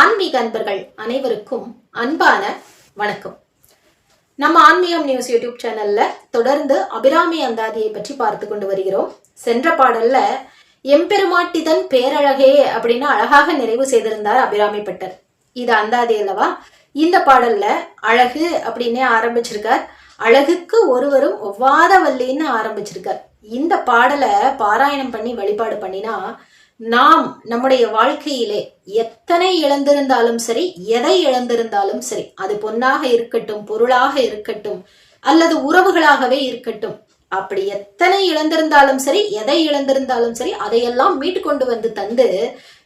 ஆன்மீக அன்பர்கள் அனைவருக்கும் அன்பான வணக்கம். நம்ம ஆன்மீகம் நியூஸ் யூடியூப் சேனல்ல தொடர்ந்து அபிராமி அந்தாதியை பற்றி பார்த்து கொண்டு வருகிறோம். சென்ற பாடல்ல எம்பெருமாட்டிதன் பேரழகே அப்படின்னு அழகாக நிறைவு செய்திருந்தார் அபிராமி பட்டர். இது அந்தாதி அல்லவா? இந்த பாடல்ல அழகு அப்படின்னே ஆரம்பிச்சிருக்கார். அழகுக்கு ஒருவரும் ஒவ்வாத வல்லின்னு ஆரம்பிச்சிருக்கார். இந்த பாடலை பாராயணம் பண்ணி வழிபாடு பண்ணினா நாம் நம்முடைய வாழ்க்கையிலே எத்தனை இழந்திருந்தாலும் சரி எதை இழந்திருந்தாலும் சரி அது பொன்னாக இருக்கட்டும் பொருளாக இருக்கட்டும் அல்லது உறவுகளாகவே இருக்கட்டும் அப்படி எத்தனை இழந்திருந்தாலும் சரி எதை இழந்திருந்தாலும் சரி அதையெல்லாம் மீட்டு கொண்டு வந்து தந்து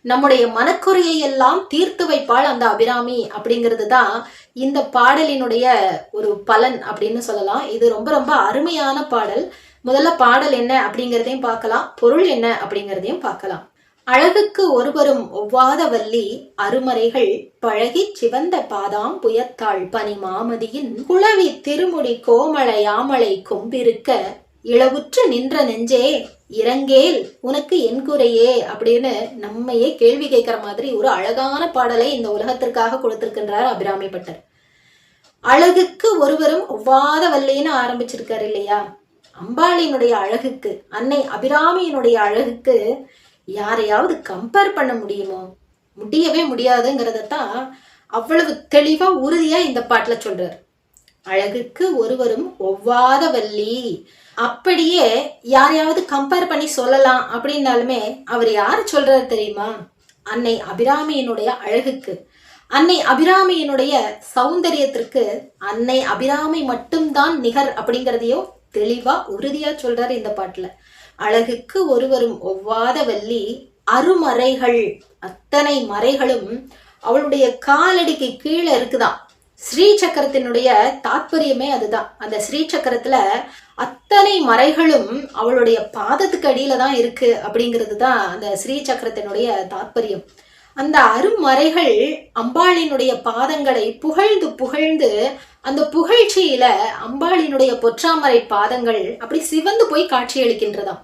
நம்முடைய மனக்குறையை எல்லாம் தீர்த்து வைப்பாள் அந்த அபிராமி அப்படிங்கிறது தான் இந்த பாடலினுடைய ஒரு பலன் அப்படின்னு சொல்லலாம். இது ரொம்ப ரொம்ப அருமையான பாடல். முதல்ல பாடல் என்ன அப்படிங்கிறதையும் பார்க்கலாம் பொருள் என்ன அப்படிங்கிறதையும் பார்க்கலாம். அழகுக்கு ஒருவரும் ஒவ்வாத வள்ளி அருமறைகள் பழகி சிவந்த பாதாம் புயத்தாள் பனி மாமதியின் குளவி திருமுடி கோமளையாமலை கொம்பிருக்க இளவுற்று நின்ற நெஞ்சே இறங்கேல் உனக்கு என் குறையே அப்படின்னு நம்மையே கேள்வி கேட்கிற மாதிரி ஒரு அழகான பாடலை இந்த உலகத்திற்காக கொடுத்திருக்கின்றார் அபிராமி பட்டர். அழகுக்கு ஒருவரும் ஒவ்வாத வல்லின்னு ஆரம்பிச்சிருக்காரு இல்லையா? அம்பாளியினுடைய அழகுக்கு அன்னை அபிராமியினுடைய அழகுக்கு யாரையாவது கம்பேர் பண்ண முடியுமோ? முடியவே முடியாதுங்கிறதத்தான் அவ்வளவு தெளிவா உறுதியா இந்த பாட்டுல சொல்றார். அழகுக்கு ஒருவரும் ஒவ்வாத வள்ளி. அப்படியே யாரையாவது கம்பேர் பண்ணி சொல்லலாம் அப்படின்னாலுமே அவர் யார் சொல்றாரு தெரியுமா? அன்னை அபிராமியினுடைய அழகுக்கு. அன்னை அபிராமியினுடைய சௌந்தரியத்திற்கு அன்னை அபிராமி மட்டும்தான் நிகர் அப்படிங்கிறதையும் தெளிவா உறுதியா சொல்றாரு இந்த பாட்டுல. அழகுக்கு ஒருவரும் ஒவ்வாத வள்ளி அருமறைகள். அத்தனை மறைகளும் அவளுடைய காலடிக்கு கீழே இருக்குதான் ஸ்ரீ சக்கரத்தினுடைய தாற்பயமே அதுதான். அந்த ஸ்ரீ சக்கரத்துல அத்தனை மறைகளும் அவளுடைய பாதத்துக்கு அடியில தான் இருக்கு அப்படிங்கிறது தான் அந்த ஸ்ரீ சக்கரத்தினுடைய தாற்பயம் அந்த அருமறைகள் அம்பாளினுடைய பாதங்களை புகழ்ந்து புகழ்ந்து அந்த புகழ்ச்சியில அம்பாளினுடைய பொற்றாமரை பாதங்கள் அப்படி சிவந்து போய் காட்சியளிக்கின்றதாம்.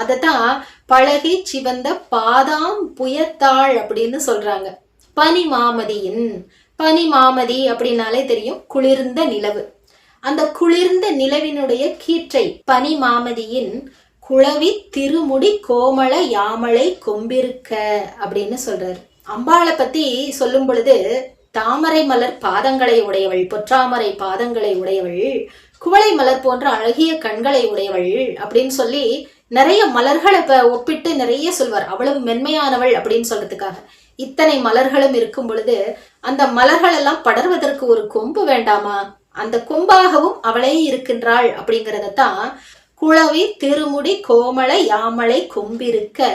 அதைத்தான் பழகி சிவந்த பாதாம் புயத்தாள் அப்படின்னு சொல்றாங்க. பனி மாமதியின் பனி மாமதி அப்படின்னாலே தெரியும் குளிர்ந்த நிலவு. அந்த குளிர்ந்த நிலவினுடைய கீற்றை பனி மாமதியின் குழவி திருமுடி கோமள யாமலை கொம்பிருக்க அப்படின்னு சொல்றாரு. அம்பாளை பத்தி சொல்லும் பொழுது தாமரை மலர் பாதங்களை உடையவள் பொற்றாமரை பாதங்களை உடையவள் குவளை மலர் போன்ற அழகிய கண்களை உடையவள் அப்படின்னு சொல்லி நிறைய மலர்களை இப்ப ஒப்பிட்டு நிறைய சொல்வார். அவ்வளவு மென்மையானவள் அப்படின்னு சொல்றதுக்காக. இத்தனை மலர்களும் இருக்கும் பொழுது அந்த மலர்கள் எல்லாம் படர்வதற்கு ஒரு கொம்பு வேண்டாமா? அந்த கொம்பாகவும் அவளே இருக்கின்றாள் அப்படிங்கறதத்தான் குழவி திருமுடி கோமள யாமலை கொம்பிருக்க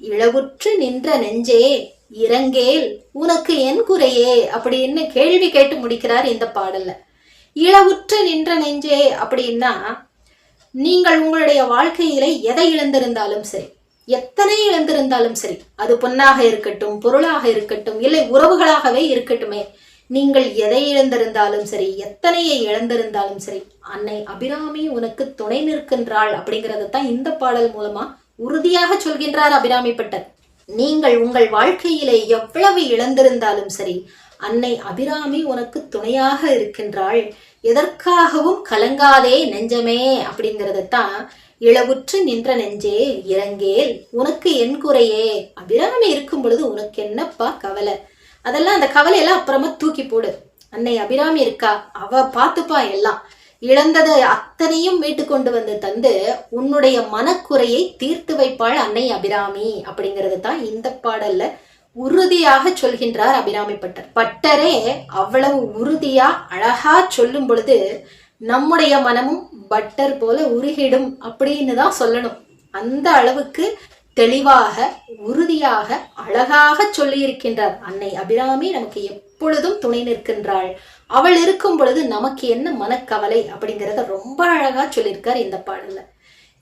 இளவுற்று நின்ற நெஞ்சே இறங்கேல் உனக்கு என் குறையே அப்படின்னு கேள்வி கேட்டு முடிக்கிறார் இந்த பாடல்ல. இளவுற்று நின்ற நெஞ்சே அப்படின்னா நீங்கள் உங்களுடைய வாழ்க்கையில எதை இழந்திருந்தாலும் சரி எத்தனை இழந்திருந்தாலும் சரி அது பொன்னாக இருக்கட்டும் பொருளாக இருக்கட்டும் இல்லை உறவுகளாகவே இருக்கட்டுமே நீங்கள் எதை இழந்திருந்தாலும் சரி எத்தனையை இழந்திருந்தாலும் சரி அன்னை அபிராமி உனக்கு துணை நிற்கின்றாள் அப்படிங்கறத தான் இந்த பாடல் மூலமா உறுதியாக சொல்கின்றார் அபிராமி பட்டர். நீங்கள் உங்கள் வாழ்க்கையிலே எவ்வளவு இழந்திருந்தாலும் சரி அன்னை அபிராமி உனக்கு துணையாக இருக்கின்றாள். எதற்காகவும் கலங்காதே நெஞ்சமே அப்படிங்கறதத்தான் இளவுற்று நின்ற நெஞ்சே இறங்கேல் உனக்கு என் குறையே. அபிராமி இருக்கும் பொழுது உனக்கு என்னப்பா கவலை? அதெல்லாம் அந்த கவலையெல்லாம் அப்புறமா தூக்கி போடு. அன்னை அபிராமி இருக்கா? அவ பார்த்துப்பா எல்லாம். இழந்ததை அத்தனையும் மீட்டு கொண்டு வந்து தந்து உன்னுடைய மனக்குறையை தீர்த்து வைப்பாள் அன்னை அபிராமி அப்படிங்கிறது தான் இந்த பாடல்ல உறுதியாக சொல்கின்றார் அபிராமி பட்டர். பட்டரே அவ்வளவு உறுதியா அழகா சொல்லும் பொழுது நம்முடைய மனமும் பட்டர் போல உருகிடும் அப்படின்னு தான் சொல்லணும். அந்த அளவுக்கு தெளிவாக உறுதியாக அழகாக சொல்லியிருக்கின்றார் அன்னை அபிராமி. நமக்கு எப்பொழுதும் துணை நிற்கின்றாள். அவள் இருக்கும் பொழுது நமக்கு என்ன மனக்கவலை அப்படிங்கிறத ரொம்ப அழகா சொல்லியிருக்கார் இந்த பாடல்ல.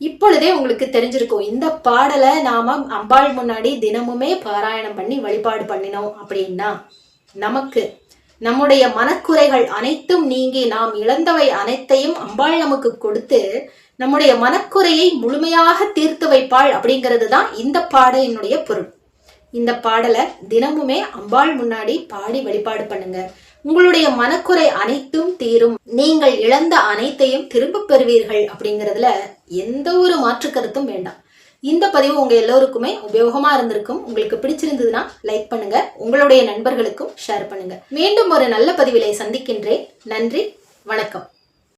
இப்பொழுதே உங்களுக்கு தெரிஞ்சிருக்கும் இந்த பாடலை நாம அம்பாள் முன்னாடி தினமுமே பாராயணம் பண்ணி வழிபாடு பண்ணினோம் அப்படின்னா நமக்கு நம்முடைய மனக்குறைகள் அனைத்தும் நீங்கி நாம் இழந்தவை அனைத்தையும் அம்பாள் நமக்கு கொடுத்து நம்முடைய மனக்குறையை முழுமையாக தீர்த்து வைப்பாள் அப்படிங்கிறது தான் இந்த பாடலினுடைய பொருள். இந்த பாடலை தினமுமே அம்பாள் முன்னாடி பாடி வழிபாடு பண்ணுங்க. உங்களுடைய மனக்குறை அனைத்தும் தீரும். நீங்கள் இழந்த அனைத்தையும் திரும்ப பெறுவீர்கள் அப்படிங்கிறதுல எந்த ஒரு மாற்று கருத்தும் வேண்டாம். இந்த பதிவு உங்கள் எல்லோருக்குமே உபயோகமாக இருந்திருக்கும். உங்களுக்கு பிடிச்சிருந்ததுன்னா லைக் பண்ணுங்க. உங்களுடைய நண்பர்களுக்கும் ஷேர் பண்ணுங்க. மீண்டும் ஒரு நல்ல பதிவிலை சந்திக்கின்றேன். நன்றி வணக்கம்.